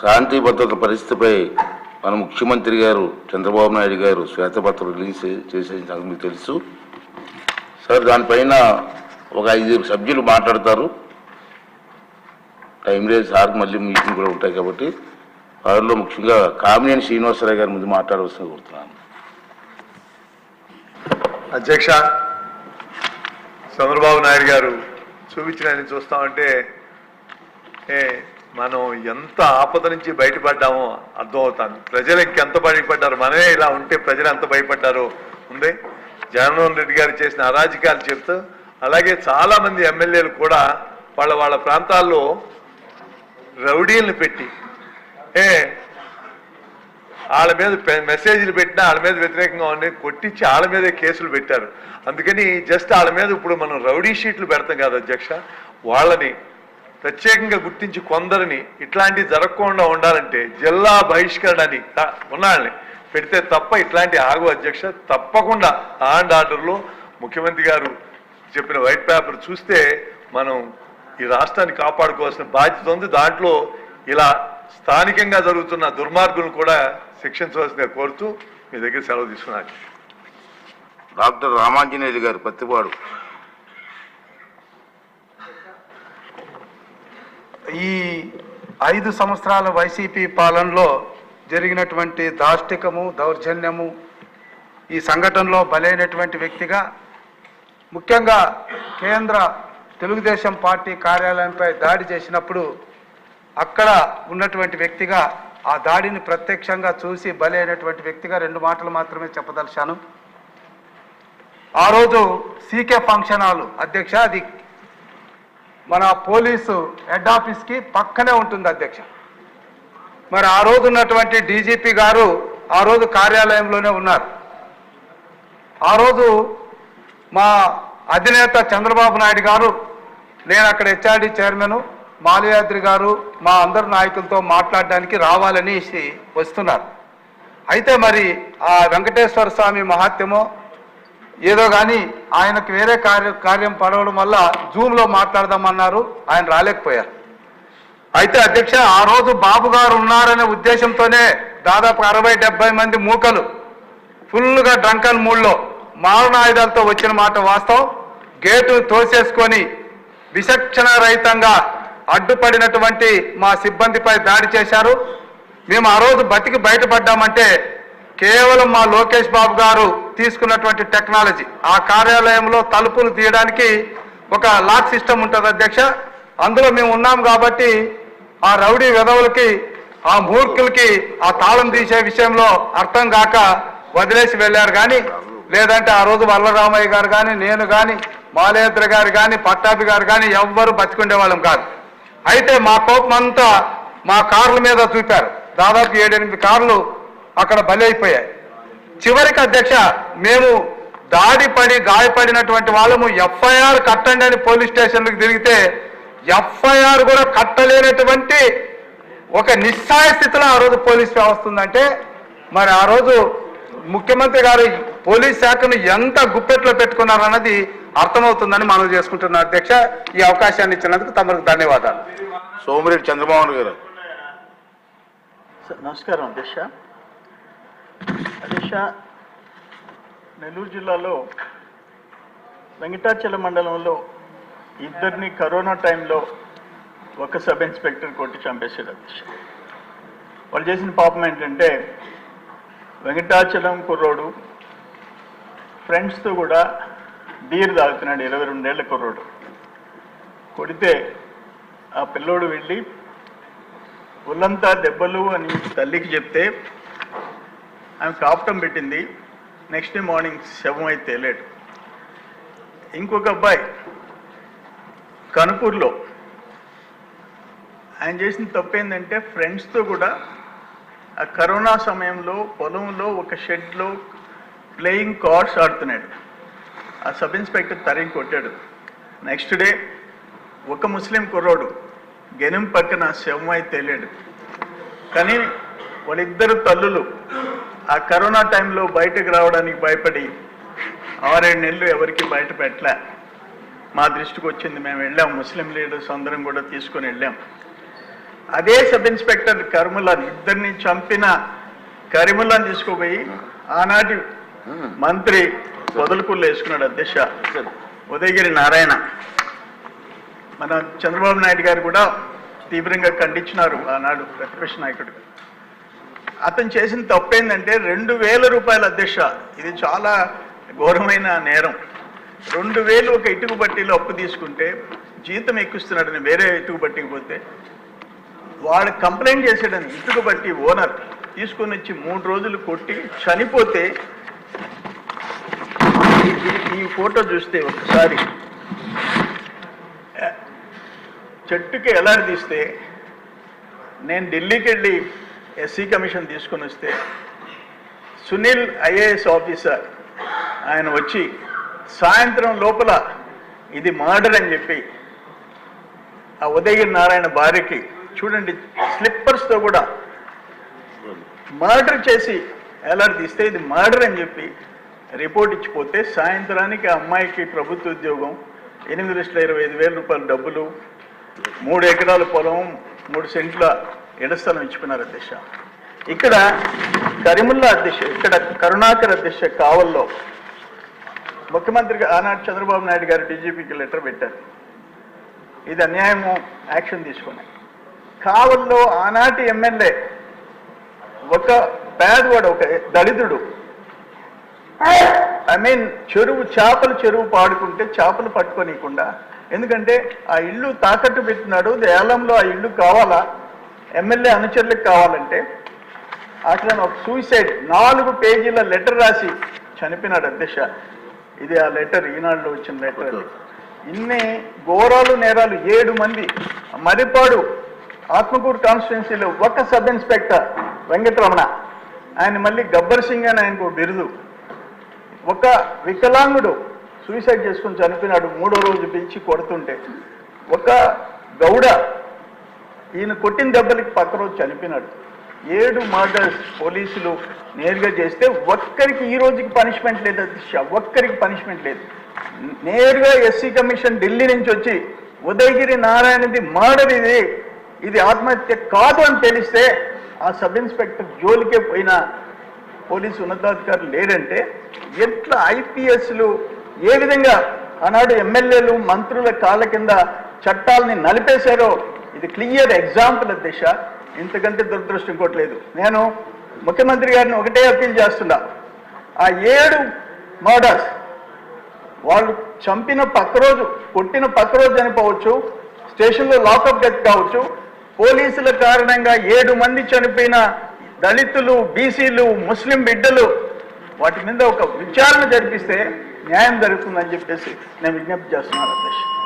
శాంతి భద్రతల పరిస్థితిపై మన ముఖ్యమంత్రి గారు చంద్రబాబు నాయుడు గారు శ్వేతపత్రం రిలీజ్ చేసే సంగతి మీకు తెలుసు. సార్ దానిపైన ఒక ఐదు సభ్యులు మాట్లాడతారు. టైం లేదు సార్ మళ్ళీ మీటింగ్ కూడా ఉంటాయి కాబట్టి. వారిలో ముఖ్యంగా కామినేని శ్రీనివాసరావు గారి ముందు మాట్లాడవలసిన కోరుతున్నాను. అధ్యక్ష చంద్రబాబు నాయుడు గారు చూపించిన చూస్తామంటే ఏ మనం ఎంత ఆపద నుంచి బయటపడ్డామో అర్థమవుతాను ప్రజలు ఇంకెంత భయపడ్డారు? మనమే ఇలా ఉంటే ప్రజలు ఎంత భయపడ్డారో? ఉంది? జగన్మోహన్ రెడ్డి గారు చేసిన అరాజకాలు చెప్తూ అలాగే చాలా మంది ఎమ్మెల్యేలు కూడా వాళ్ళ వాళ్ళ ప్రాంతాల్లో రౌడీలను పెట్టి ఏ వాళ్ళ మీద పె- మెసేజ్లు పెట్టినా వాళ్ళ మీద వ్యతిరేకంగా ఉండి కొట్టించి వాళ్ళ మీదే కేసులు పెట్టారు. అందుకని జస్ట్ వాళ్ళ మీద ఇప్పుడు మనం రౌడీ షీట్లు పెడతాం కాదు అధ్యక్ష వాళ్ళని ప్రత్యేకంగా గుర్తించి కొందరిని ఇట్లాంటివి జరగకుండా ఉండాలంటే జిల్లా బహిష్కరణ అని ఉన్నాళ్ళని పెడితే తప్ప ఇట్లాంటి ఆగు అధ్యక్ష తప్పకుండా అండ్ ఆర్డర్లో ముఖ్యమంత్రి గారు చెప్పిన వైట్ పేపర్ చూస్తే మనం ఈ రాష్ట్రాన్ని కాపాడుకోవాల్సిన బాధ్యత ఉంది. దాంట్లో ఇలా స్థానికంగా జరుగుతున్న దుర్మార్గులను కూడా శిక్షించవలసిందిగా కోరుతూ మీ దగ్గర సెలవు తీసుకున్నాను. డాక్టర్ రామాంజనేయులు గారు పత్తిపాడు ఈ ఐదు సంవత్సరాల వైసీపీ పాలనలో జరిగినటువంటి దాష్టికము దౌర్జన్యము ఈ సంఘటనలో బలైనటువంటి వ్యక్తిగా ముఖ్యంగా కేంద్ర తెలుగుదేశం పార్టీ కార్యాలయంపై దాడి చేసినప్పుడు అక్కడ ఉన్నటువంటి వ్యక్తిగా ఆ దాడిని ప్రత్యక్షంగా చూసి బలైనటువంటి వ్యక్తిగా రెండు మాటలు మాత్రమే చెప్పదలిచాను. ఆ రోజు సీకే ఫంక్షన్ హాల్ అధ్యక్ష అది మన పోలీసు హెడ్ ఆఫీస్కి పక్కనే ఉంటుంది అధ్యక్ష. మరి ఆ రోజు ఉన్నటువంటి డీజీపీ గారు ఆ రోజు కార్యాలయంలోనే ఉన్నారు. ఆ రోజు మా అధినేత చంద్రబాబు నాయుడు గారు నేను అక్కడ హెచ్ఆర్డి చైర్మన్ మాలయాద్రి గారు మా అందరు నాయకులతో మాట్లాడడానికి రావాలని వస్తున్నారు. అయితే మరి ఆ వెంకటేశ్వర స్వామి మహాత్యమో ఏదో కానీ ఆయనకు వేరే కార్య కార్యం పడవడం వల్ల జూమ్లో మాట్లాడదామన్నారు. ఆయన రాలేకపోయారు. అయితే అధ్యక్ష ఆ రోజు బాబు గారు ఉన్నారనే ఉద్దేశంతోనే దాదాపు అరవై డెబ్బై మంది మూకలు ఫుల్గా డ్రంకన్ మూడ్లో మారణాయుధాలతో వచ్చిన మాట వాస్తవం. గేటు తోసేసుకొని విచక్షణ రహితంగా అడ్డుపడినటువంటి మా సిబ్బందిపై దాడి చేశారు. మేము ఆ రోజు బతికి బయటపడ్డామంటే కేవలం మా లోకేష్ బాబు గారు తీసుకున్నటువంటి టెక్నాలజీ. ఆ కార్యాలయంలో తలుపులు తీయడానికి ఒక లాక్ సిస్టమ్ ఉంటుంది అధ్యక్ష. అందులో మేము ఉన్నాం కాబట్టి ఆ రౌడీ విధవులకి ఆ మూర్ఖులకి ఆ తాళం తీసే విషయంలో అర్థం కాక వదిలేసి వెళ్ళారు కానీ లేదంటే ఆ రోజు వల్లరామయ్య గారు కానీ నేను కానీ మాలేద్ర గారు కానీ పట్టాభి గారు కానీ ఎవ్వరు బతికుండే వాళ్ళం కాదు. అయితే మా కోపం అంతా మా కార్ల మీద చూపారు. దాదాపు ఏడెనిమిది కార్లు అక్కడ బలి అయిపోయాయి చివరికి అధ్యక్ష మేము దాడి పడి గాయపడినటువంటి వాళ్ళము ఎఫ్ఐఆర్ కట్టండి అని పోలీస్ స్టేషన్లకు తిరిగితే ఎఫ్ఐఆర్ కూడా కట్టలేనటువంటి ఒక నిస్సాయ స్థితిలో ఆ రోజు పోలీస్ వ్యవస్థ ఉందంటే మరి ఆ రోజు ముఖ్యమంత్రి గారు పోలీస్ శాఖను ఎంత గుప్పెట్లో పెట్టుకున్నారన్నది అర్థమవుతుందని మనం చేసుకుంటున్న అధ్యక్ష ఈ అవకాశాన్ని ఇచ్చినందుకు తమకు ధన్యవాదాలు. సోమిరెడ్డి చంద్రమోహన్ గారు. సార్, నమస్కారం అధ్యక్ష. అధ్యక్ష నెల్లూరు జిల్లాలో వెంకటాచల మండలంలో ఇద్దరిని కరోనా టైంలో ఒక సబ్ ఇన్స్పెక్టర్ కొట్టి చంపేశారు అధ్యక్ష. వాళ్ళు చేసిన పాపం ఏంటంటే వెంకటాచలం కుర్రోడు ఫ్రెండ్స్తో కూడా బీర్ తాగుతున్నాడు ఇరవై రెండేళ్ళ కుర్రోడు. కొడితే ఆ పిల్లోడు వెళ్ళి ఒళ్ళంతా దెబ్బలు అని తల్లికి చెప్తే ఆమె కాపటం పెట్టింది. నెక్స్ట్ డే మార్నింగ్ శవం అయితే తేలేడు ఇంకొక అబ్బాయి కనుపూర్లో. ఆయన చేసిన తప్పు ఏంటంటే ఫ్రెండ్స్తో కూడా ఆ కరోనా సమయంలో పొలంలో ఒక షెడ్లో ప్లేయింగ్ కార్డ్స్ ఆడుతున్నాడు. ఆ సబ్ ఇన్స్పెక్టర్ తరిగి కొట్టాడు. నెక్స్ట్ డే ఒక ముస్లిం కుర్రోడు గెనుం పక్కన శవం అయితే తేలాడు కానీ వాళ్ళిద్దరు తల్లులు ఆ కరోనా టైంలో బయటకు రావడానికి భయపడి ఆరేడు నెలలు ఎవరికి బయట పెట్టలే. మా దృష్టికి వచ్చింది మేము వెళ్ళాం ముస్లిం లీడర్స్ అందరం కూడా తీసుకొని వెళ్ళాం. అదే సబ్ ఇన్స్పెక్టర్ కరిముల్లాని ఇద్దరిని చంపిన కరిముల్లాని తీసుకుపోయి ఆనాటి మంత్రి వదులుకుళ్ళు వేసుకున్నాడు అధ్యక్ష ఉదయగిరి నారాయణ. మన చంద్రబాబు నాయుడు గారు కూడా తీవ్రంగా ఖండించినారు ఆనాడు ప్రతిపక్ష నాయకుడు అతను చేసిన తప్పు ఏంటంటే రెండు వేల రూపాయల అధ్యక్ష. ఇది చాలా ఘోరమైన నేరం. రెండు వేలు ఒక ఇటుకు బట్టీలో అప్పు తీసుకుంటే జీతం ఎక్కిస్తున్నాడని వేరే ఇటుకు బట్టికి పోతే వాడు కంప్లైంట్ చేసాడని ఇటుకు బట్టి ఓనర్ తీసుకొని వచ్చి మూడు రోజులు కొట్టి చనిపోతే ఈ- ఫోటో చూస్తే ఒకసారి చెట్టుకి ఎలాడి తీస్తే నేను ఢిల్లీకి వెళ్ళి ఎస్సీ కమిషన్ తీసుకొని వస్తే సునీల్ ఐఏఎస్ ఆఫీసర్ ఆయన వచ్చి సాయంత్రం లోపల ఇది మర్డర్ అని చెప్పి ఆ ఉదయగిరి నారాయణ భార్యకి చూడండి స్లిప్పర్స్తో కూడా మర్డర్ చేసి ఎలాంటి తీస్తే ఇది మర్డర్ అని చెప్పి రిపోర్ట్ ఇచ్చిపోతే సాయంత్రానికి ఆ అమ్మాయికి ప్రభుత్వ ఉద్యోగం ఎనిమిది లక్షల ఇరవై ఐదు వేల రూపాయల డబ్బులు మూడు ఎకరాల పొలం మూడు సెంట్ల ఎడస్థలం ఇచ్చుకున్నారు అధ్యక్ష? ఇక్కడ కరీముల్లా అధ్యక్ష ఇక్కడ కరుణాకర్ అధ్యక్ష కావల్లో ముఖ్యమంత్రిగా ఆనాడు చంద్రబాబు నాయుడు గారు డీజీపీకి లెటర్ పెట్టారు. ఇది అన్యాయము యాక్షన్ తీసుకున్నాయి కావల్లో ఆనాటి ఎమ్మెల్యే ఒక పేదవాడు ఒక దళితుడు. ఐ మీన్ చెరువు చేపలు చెరువు పాడుకుంటే చేపలు పట్టుకోనీయకుండా ఎందుకంటే ఆ ఇల్లు తాకట్టు పెట్టినాడు ఏలంలో ఆ ఇల్లు కావాలా? ఎమ్మెల్యే అనుచరులకు కావాలంటే అట్లా ఒక సూసైడ్ నాలుగు పేజీల లెటర్ రాసి చనిపోయినాడు అధ్యక్ష. ఇది ఆ లెటర్ ఈనాడులో వచ్చిన లెటర్ ఇన్ని ఘోరాలు నేరాలు ఏడు మంది మరిపాడు ఆత్మకూరు కాన్స్టిట్యున్సీలో ఒక సబ్ ఇన్స్పెక్టర్ వెంకటరమణ. ఆయన మళ్ళీ గబ్బర్ సింగ్ అని ఆయనకు బిరుదు. ఒక వికలాంగుడు సూసైడ్ చేసుకుని చనిపోయినాడు మూడో రోజు పిలిచి కొడుతుంటే. ఒక గౌడ ఈయన కొట్టిన దెబ్బలకి పక్క రోజు చనిపోయినాడు. ఏడు మర్డర్స్ పోలీసులు నేరుగా చేస్తే ఒక్కరికి ఈ రోజుకి పనిష్మెంట్ లేదు అధ్యక్ష ఒక్కరికి పనిష్మెంట్ లేదు. నేరుగా ఎస్సీ కమిషన్ ఢిల్లీ నుంచి వచ్చి ఉదయగిరి నారాయణది మర్డర్ ఇది ఇది ఆత్మహత్య కాదు అని తెలిస్తే ఆ సబ్ ఇన్స్పెక్టర్ జోలికే పోయిన పోలీసు ఉన్నతాధికారులు లేరంటే ఎట్లా ఐపీఎస్లు ఏ విధంగా ఆనాడు ఎమ్మెల్యేలు మంత్రుల కాళ్ళ కింద చట్టాలని నలిపేశారో ఇది క్లియర్ ఎగ్జాంపుల్ దిశ ఇంతకంటే దురదృష్టం ఇంకోట్లేదు నేను ముఖ్యమంత్రి గారిని ఒకటే అప్పీల్ చేస్తున్నా. ఆ ఏడు మర్డర్స్ వాళ్ళు చంపిన పక్క రోజు కొట్టిన పక్క రోజు చనిపోవచ్చు స్టేషన్లో లాకప్ డెత్ కావచ్చు. పోలీసుల కారణంగా ఏడు మంది చనిపోయిన దళితులు బీసీలు ముస్లిం బిడ్డలు వాటి మీద ఒక విచారణ జరిపిస్తే న్యాయం జరుగుతుందని చెప్పేసి నేను విజ్ఞప్తి చేస్తున్నాను అధ్యక్ష.